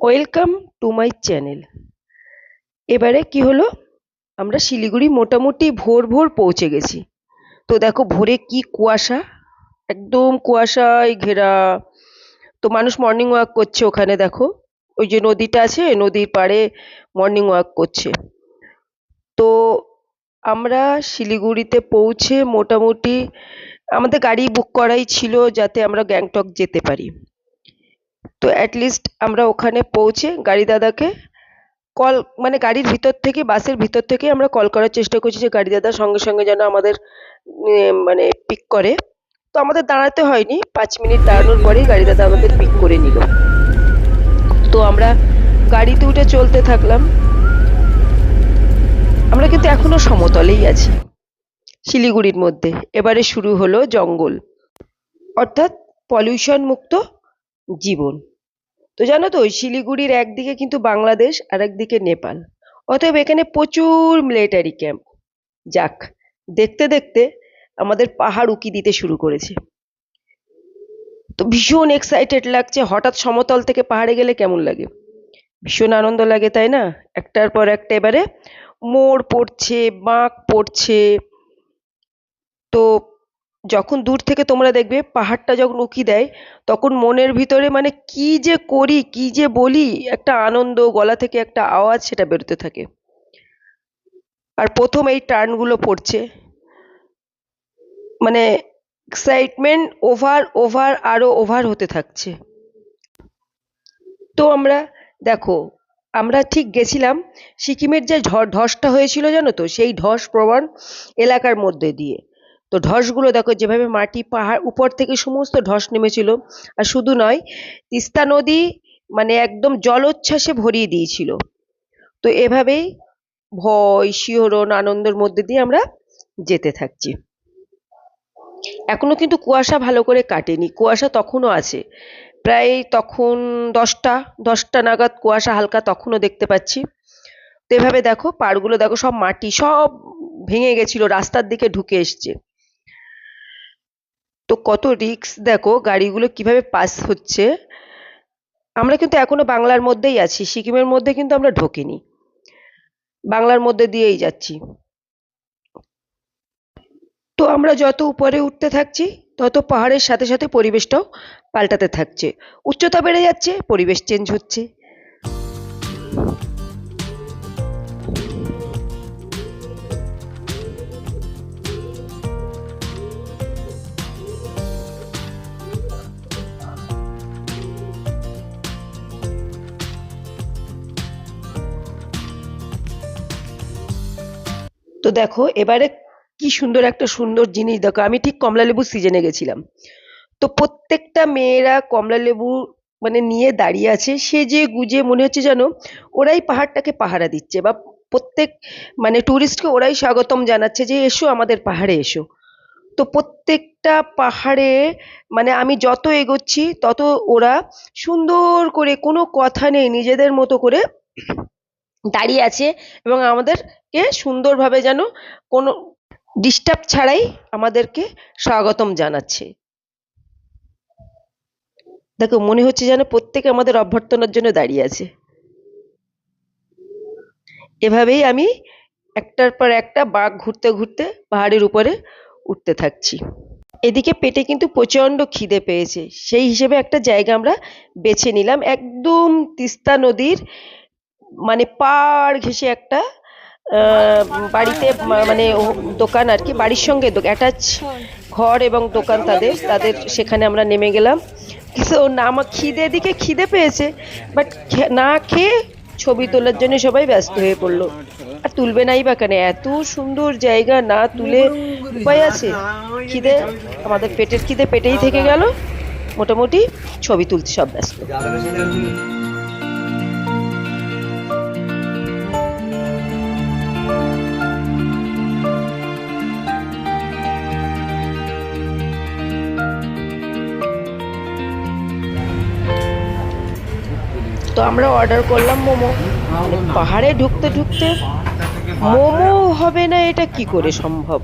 Welcome to my channel এবারে কি হলো? আমরা শিলিগুড়ি মোটামুটি ভোর ভোর পৌঁছে গেছি। তো দেখো ভোরে কি কুয়াশা? একদম কুয়াশায় ঘেরা। তো মানুষ মর্নিং ওয়াক করছে ওখানে দেখো। ওই যে নদীটা আছে, নদীর পাড়ে মর্নিং ওয়াক করছে। তো আমরা শিলিগুড়িতে পৌঁছে মোটামুটি আমাদের গাড়ি বুক করাই ছিল যাতে আমরা গ্যাংটক যেতে পারি। তো অ্যাটলিস্ট আমরা ওখানে পৌঁছে গাড়ি দাদাকে কল মানে গাড়ির ভিতর থেকে, বাসের ভিতর থেকে আমরা কল করার চেষ্টা করছি যে গাড়ি দাদা সঙ্গে সঙ্গে যেন আমাদের মানে পিক করে। তো আমাদের দাঁড়াতে হয়নি, পাঁচ মিনিট দাঁড়ানোর পরেই গাড়ি দাদা আমাদের পিক করে নিল। তো আমরা গাড়িতে উঠে চলতে থাকলাম। আমরা কিন্তু এখনও সমতলেই আছি, শিলিগুড়ির মধ্যে। এবারে শুরু হলো জঙ্গল। অর্থাৎ পলিউশন মুক্ত জীবন। তো জানো তো শিলিগুড়ির একদিকে কিন্তু বাংলাদেশ আর একদিকে নেপাল। অতএব এখানে প্রচুর মিলিটারি ক্যাম্প যাক, দেখতে দেখতে আমাদের পাহাড় উকি দিতে শুরু করেছে। তো ভীষণ এক্সাইটেড লাগছে, হঠাৎ সমতল থেকে পাহাড়ে গেলে কেমন লাগে? ভীষণ আনন্দ লাগে, তাই না? একটার পর একটা এবারে মোড় পড়ছে, বাঁক পড়ছে। তো যখন দূর থেকে তোমরা দেখবে পাহাড়টা যখন উঁকি দেয়, তখন মনের ভিতরে মানে কি যে করি, কি যে বলি, একটা আনন্দ, গলা থেকে একটা আওয়াজ সেটা বেরোতে থাকে। আর প্রথম এই টার্নগুলো পড়ছে। মানে এক্সাইটমেন্ট ওভার ওভার আরও ওভার হতে থাকছে। তো আমরা, দেখো, আমরা ঠিক গেছিলাম সিকিমের যে ঝড় ধসটা হয়েছিল জানো তো, সেই ধস প্রবণ এলাকার মধ্যে দিয়ে। তো ধসগুলো দেখো, যেভাবে মাটি, পাহাড় উপর থেকে সমস্ত ধস নেমেছিল। আর শুধু নয়, তিস্তা নদী মানে একদম জলোচ্ছ্বাসে ভরিয়ে দিয়েছিল। তো এভাবেই ভয়, শিহরণ, আনন্দের মধ্যে দিয়ে আমরা যেতে থাকছি। এখনও কিন্তু কুয়াশা ভালো করে কাটেনি। কুয়াশা তখনও আছে। প্রায় তখন দশটা দশটা নাগাদ কুয়াশা হালকা তখনও দেখতে পাচ্ছি। তো এভাবে দেখো, পাড়গুলো দেখো, সব মাটি সব ভেঙে গেছিল, রাস্তার দিকে ঢুকে এসছে। তো কত রিস্ক দেখো গাড়িগুলো কীভাবে পাস হচ্ছে? আমরা কিন্তু এখনও বাংলার মধ্যেই আছি, সিকিমের মধ্যে কিন্তু আমরা ঢোকিনি। বাংলার মধ্যে দিয়েই যাচ্ছি। তো আমরা যত উপরে উঠতে থাকছি, তত পাহাড়ের সাথে সাথে পরিবেশটাও পাল্টাতে থাকছে। উচ্চতা বেড়ে যাচ্ছে, পরিবেশ চেঞ্জ হচ্ছে। তো দেখো, এবারে কি সুন্দর একটা সুন্দর জিনিস। দেখো, আমি ঠিক কমলালেবু সিজনে গেছিলাম। তো প্রত্যেকটা মেয়েরা কমলালেবু মানে নিয়ে দাঁড়িয়ে আছে। সে যে গুজে, মনে হচ্ছে যেন ওরাই পাহাড়টাকে পাহারা দিচ্ছে বা প্রত্যেক মানে টুরিস্টকে ওরাই স্বাগতম জানাচ্ছে যে, এসো আমাদের পাহাড়ে এসো। তো প্রত্যেকটা পাহাড়ে মানে আমি যত এগোচ্ছি, তত ওরা সুন্দর করে কোনো কথা নেই নিজেদের মতো করে দাঁড়িয়ে আছে এবং আমাদেরকে সুন্দরভাবে যেন কোনো ডিস্টার্ব ছাড়াই আমাদেরকে স্বাগতম জানাচ্ছে। দেখো, মনে হচ্ছে যেন প্রত্যেকে আমাদের অভ্যর্থনার জন্য দাঁড়িয়ে আছে। এভাবেই আমি একটার পর একটা বাঘ ঘুরতে ঘুরতে পাহাড়ের উপরে উঠতে থাকছি। এদিকে পেটে কিন্তু প্রচণ্ড খিদে পেয়েছে। সেই হিসেবে একটা জায়গা আমরা বেছে নিলাম। একদম তিস্তা নদীর মানে পাড় ঘেঁষে একটা বাড়িতে মানে দোকান আর কি, বাড়ির সঙ্গে অ্যাটাচ ঘর এবং দোকান তাদের তাদের সেখানে আমরা নেমে গেলাম। কিন্তু না আমার খিদে দিকে খিদে পেয়েছে বাট না খেয়ে ছবি তোলার জন্য সবাই ব্যস্ত হয়ে পড়ল। আর তুলবে নাই বা কেন? এত সুন্দর জায়গা না তুলে উপায় আছে? খিদে, আমাদের পেটের খিদে পেটেই থেকে গেল। মোটামুটি ছবি তুলতে সব ব্যস্ত। তো আমরা অর্ডার করলাম মোমো। মানে পাহাড়ে ঢুকতে ঢুকতে মোমো হবে না এটা কি করে সম্ভব?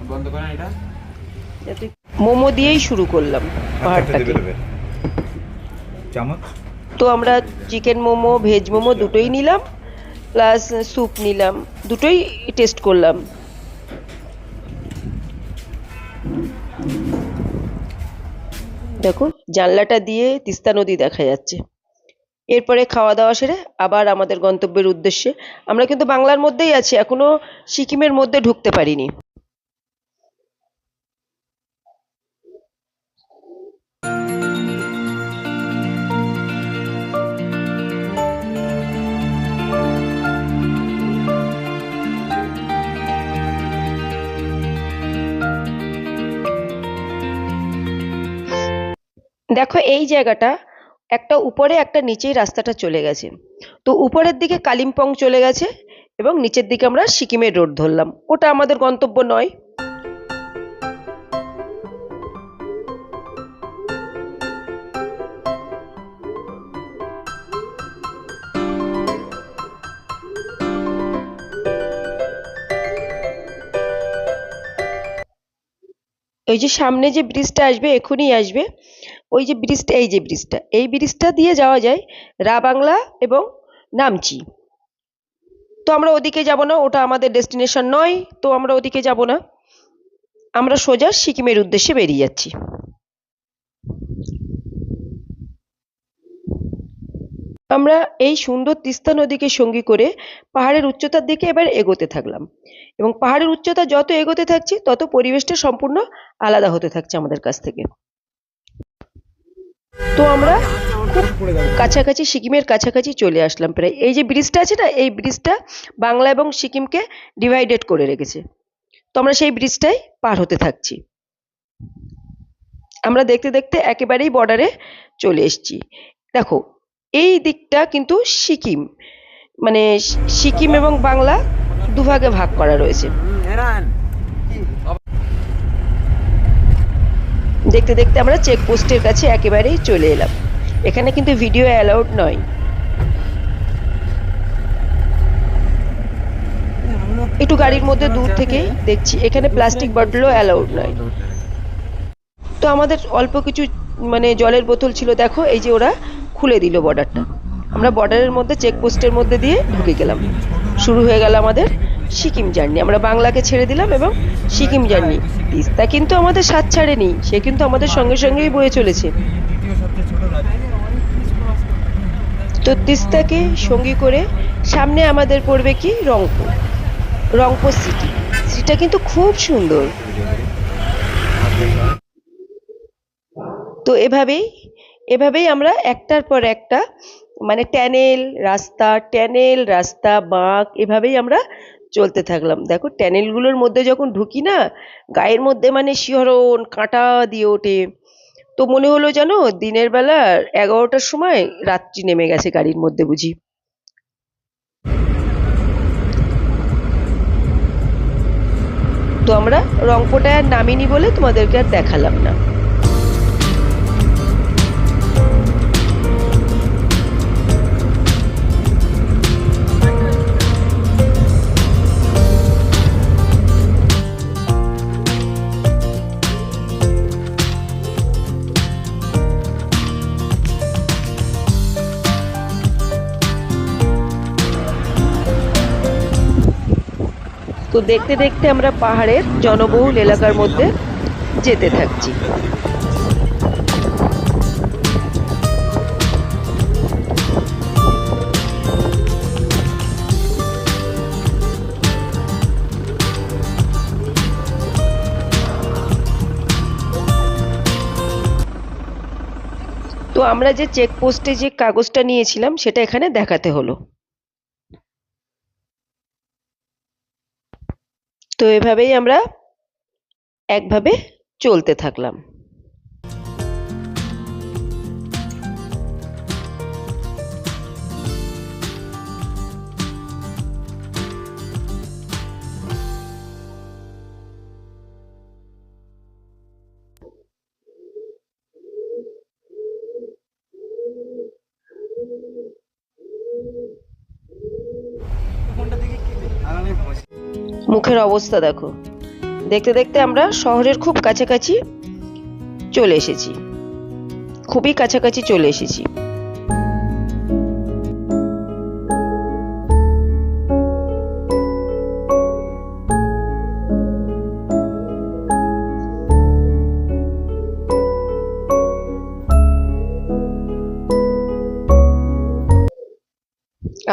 মোমো দিয়েই শুরু করলাম আচ্ছা, পাহাড়টাকে তো আমরা চিকেন মোমো ভেজ মোমো দুটোই নিলাম প্লাস স্যুপ নিলাম দুটোই টেস্ট করলাম। দেখো জানলাটা দিয়ে তিস্তা নদী দেখা যাচ্ছে। এরপরে খাওয়া দাওয়া সেরে আবার আমাদের গন্তব্যের উদ্দেশ্যে। আমরা কিন্তু বাংলার মধ্যেই আছি, এখনও সিকিমের মধ্যে ঢুকতে পারিনি। দেখো, এই জায়গাটা একটা উপরে, একটা নিচেই রাস্তাটা চলে গেছে। তো উপরের দিকে কালিম্পং চলে গেছে এবং নিচের দিকে আমরা সিকিমের রোড ধরলাম। ওটা আমাদের গন্তব্য নয়। ওই যে সামনে যে ব্রিজটা আসবে এখনই আসবে। ওই যে ব্রিজটা, এই যে ব্রিজটা, এই ব্রিজটা দিয়ে যাওয়া যায় রা বাংলা এবং নামচি। তো আমরা ওদিকে যাব না, ওটা আমাদের ডেস্টিনেশন নয়, তো আমরা ওদিকে যাব না। আমরা সোজা সিকিমের উদ্দেশ্যে বেরিয়ে যাচ্ছি। আমরা এই সুন্দর তিস্তা নদীকে সঙ্গী করে পাহাড়ের উচ্চতার দিকে এবার এগোতে থাকলাম। এবং পাহাড়ের উচ্চতা যত এগোতে থাকছি, তত পরিবেশটা সম্পূর্ণ আলাদা হতে থাকছে আমাদের কাছ থেকে। তো আমরা খুব কাছাকাছি সিকিমের কাছাকাছি চলে আসলাম প্রায়। এই যে ব্রিজটা আছে না, এই ব্রিজটা বাংলা এবং সিকিমকে ডিভাইডেড করে রেখেছে। তো আমরা সেই ব্রিজটাই পার হতে থাকছি। আমরা দেখতে দেখতে একেবারেই বর্ডারে চলে এসেছি। দেখো, এই দিকটা কিন্তু সিকিম। মানে সিকিম এবং বাংলা দুভাগে ভাগ করা রয়েছে। দেখতে দেখতে আমরা চেকপোস্টের কাছে একেবারেই চলে এলাম। এখানে কিন্তু ভিডিও অ্যালাউড নয়। একটু গাড়ির মধ্যে দূর থেকেই দেখছি, এখানে প্লাস্টিক বটলও অ্যালাউড নয়। তো আমাদের অল্প কিছু মানে জলের বোতল ছিল, দেখো, এই যে ওরা খুলে দিল বর্ডারটা আমরা বর্ডারের মধ্যে চেকপোস্টের মধ্যে দিয়ে ঢুকে গেলাম। শুরু হয়ে গেল আমাদের সিকিম জার্নি। আমরা বাংলাকে ছেড়ে দিলাম এবং সিকিম জার্নি। তিস্তা কিন্তু আমাদের সাথ ছাড়েনি। সে কিন্তু আমাদের সঙ্গে সঙ্গেই বয়ে চলেছে। তো তিস্তাকে সঙ্গী করে সামনে আমাদের পড়বে কি? রংপুর। রংপুর সিটি। সিটিটা কিন্তু খুব সুন্দর। তো এভাবেই এভাবেই আমরা একটার পর একটা মানে ট্যানেল, রাস্তা ট্যানেল, রাস্তা, বাঁক, এভাবেই আমরা চলতে থাকলাম। দেখো ট্যানেলগুলোর মধ্যে যখন ঢুকি না, গায়ের মধ্যে মানে শিহরণ, কাঁটা দিয়ে ওঠে। তো মনে হলো জানো দিনের বেলা এগারোটার সময় রাত্রি নেমে গেছে গাড়ির মধ্যে বুঝি। তো আমরা রংপুরটায় আর নামিনি বলে তোমাদেরকে আর দেখালাম না। তো দেখতে দেখতে আমরা পাহাড়ের জনবহুল এলাকার মধ্যে যেতে থাকছি। তো আমরা যে চেকপোস্টে যে কাগজটা নিয়েছিলাম, সেটা এখানে দেখাতে হলো। তো এভাবেই আমরা একভাবে চলতে থাকলাম। মুখের অবস্থা দেখো। দেখতে দেখতে আমরা শহরের খুব কাছাকাছি চলে এসেছি। খুবই কাছাকাছি চলে এসেছি।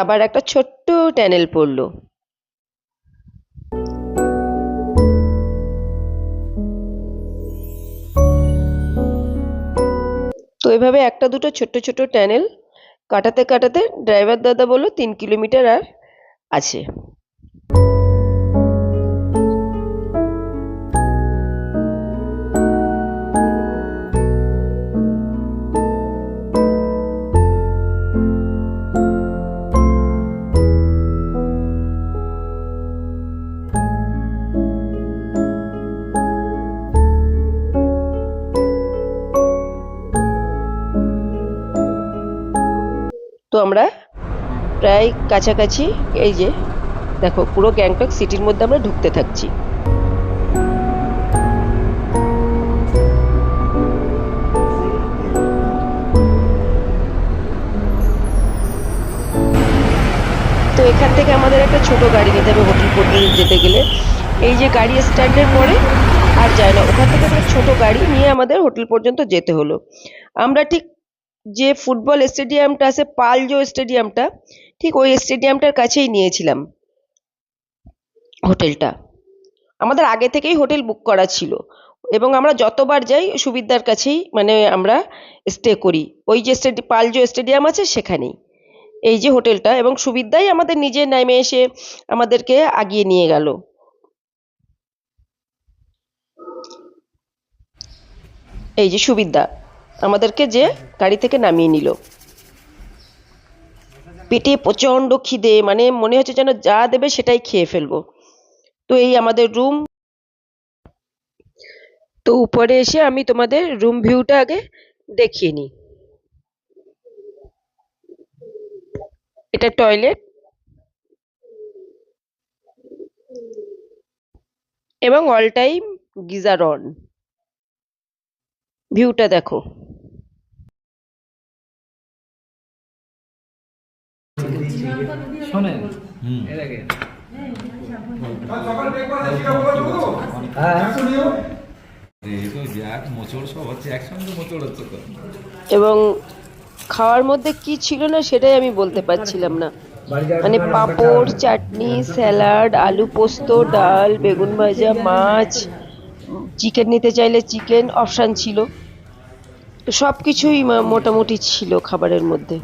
আবার একটা ছোট্ট ট্যানেল পড়ল। এভাবে একটা দুটো ছোট্ট ছোট্ট ট্যানেল কাটাতে কাটাতে ড্রাইভার দাদা বলল তিন কিলোমিটার আর আছে। তো আমরা প্রায় কাছাকাছি, এই যে, দেখো, পুরো গ্যাংটক সিটির মধ্যে আমরা ঢুকতে থাকছি। তো এখান থেকে আমাদের একটা ছোট গাড়ি নিতে হবে, হোটেল পর্যন্ত যেতে গেলে। এই যে গাড়ি স্ট্যান্ডের পরে আর যায় না, ওখান থেকে একটা ছোট গাড়ি নিয়ে আমাদের হোটেল পর্যন্ত যেতে হলো। আমরা ঠিক যে ফুটবল স্টেডিয়ামটা আছে, পালজো স্টেডিয়ামটা, ঠিক ওই স্টেডিয়ামটার কাছেই নিয়েছিলাম হোটেলটা। আমাদের আগে থেকেই হোটেল বুক করা ছিল এবং আমরা যতবার যাই সুবিধার কাছেই মানে আমরা স্টে করি। ওই যে স্টেডি, পালজো স্টেডিয়াম আছে সেখানেই। এই যে হোটেলটা এবং সুবিধাই আমাদের নিজে নেমে এসে আমাদেরকে আগিয়ে নিয়ে গেল। এই যে সুবিধা। আমাদেরকে যে গাড়ি থেকে নামিয়ে নিল। পেটে প্রচণ্ড খিদে মানে মনে হচ্ছে যেন যা দেবে সেটাই খেয়ে ফেলব। তো এই আমাদের রুম তো উপরে এসে আমি তোমাদের রুম ভিউটা আগে দেখিয়ে নিই। এটা টয়লেট এবং অল টাইম গিজার অন ভিউটা দেখো। শোনেন। এর আগে তো এবং খাওয়ার মধ্যে কি ছিল না সেটাই আমি বলতে পারছিলাম না। মানে পাঁপড় চাটনি স্যালাড আলু পোস্ত ডাল বেগুন ভাজা মাছ চিকেন নিতে চাইলে চিকেন অপশান ছিল। সব কিছুই মা- মোটামুটি ছিল খাবারের মধ্যে।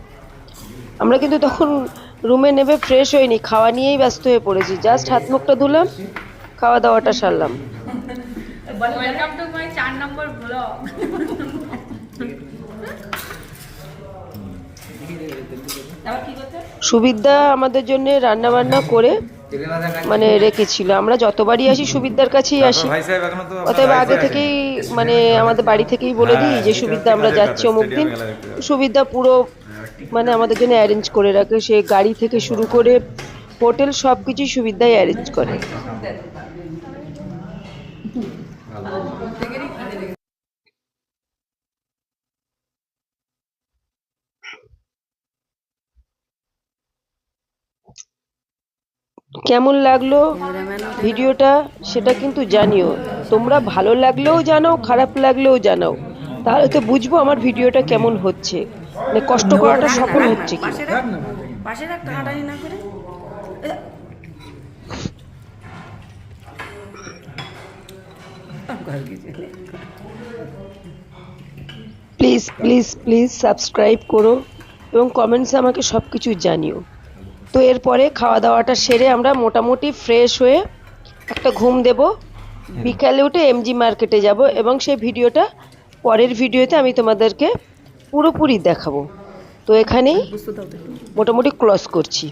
আমরা কিন্তু তখন রুমে নেবে ফ্রেশ হয়নি খাওয়া নিয়েই ব্যস্ত হয়ে পড়েছি। জাস্ট হাত মুখটা ধুলাম খাওয়া দাওয়াটা সারলাম। ওয়েলকাম টু মাই চার নম্বর ব্লগ তারপর সুবিধা আমাদের জন্য রান্না বান্না করে মানে রেখেছিল। আমরা যতবারই আসি সুবিধার কাছেই আসি। অতএব আগে থেকেই মানে আমাদের বাড়ি থেকেই বলে দিই যে সুবিধা আমরা যাচ্ছি অমুক দিন। সুবিধা পুরো মানে আমাদের জন্য অ্যারেঞ্জ করে রাখে। সে গাড়ি থেকে শুরু করে হোটেল সব কিছুই সুবিধাই অ্যারেঞ্জ করে। কেমন লাগল ভিডিওটা সেটা কিন্তু জানিও। তোমরা ভালো লাগলেও জানাও, খারাপ লাগলেও জানাও। তাহলে তো বুঝব আমার ভিডিওটা কেমন হচ্ছে। মানে কষ্ট করাটা সফল হচ্ছে কি? পাশে রাখ না করে? প্লিজ প্লিজ প্লিজ সাবস্ক্রাইব করো এবং কমেন্টসে আমাকে সব কিছু জানিও। তো এরপরে খাওয়া দাওয়াটা সেরে আমরা মোটামুটি ফ্রেশ হয়ে একটা ঘুম দেব। বিকালে উঠে এমজি মার্কেটে যাব এবং সেই ভিডিওটা পরের ভিডিওতে আমি তোমাদেরকে পুরোপুরি দেখাবো। তো এখানে মোটামুটি ক্লস করছি।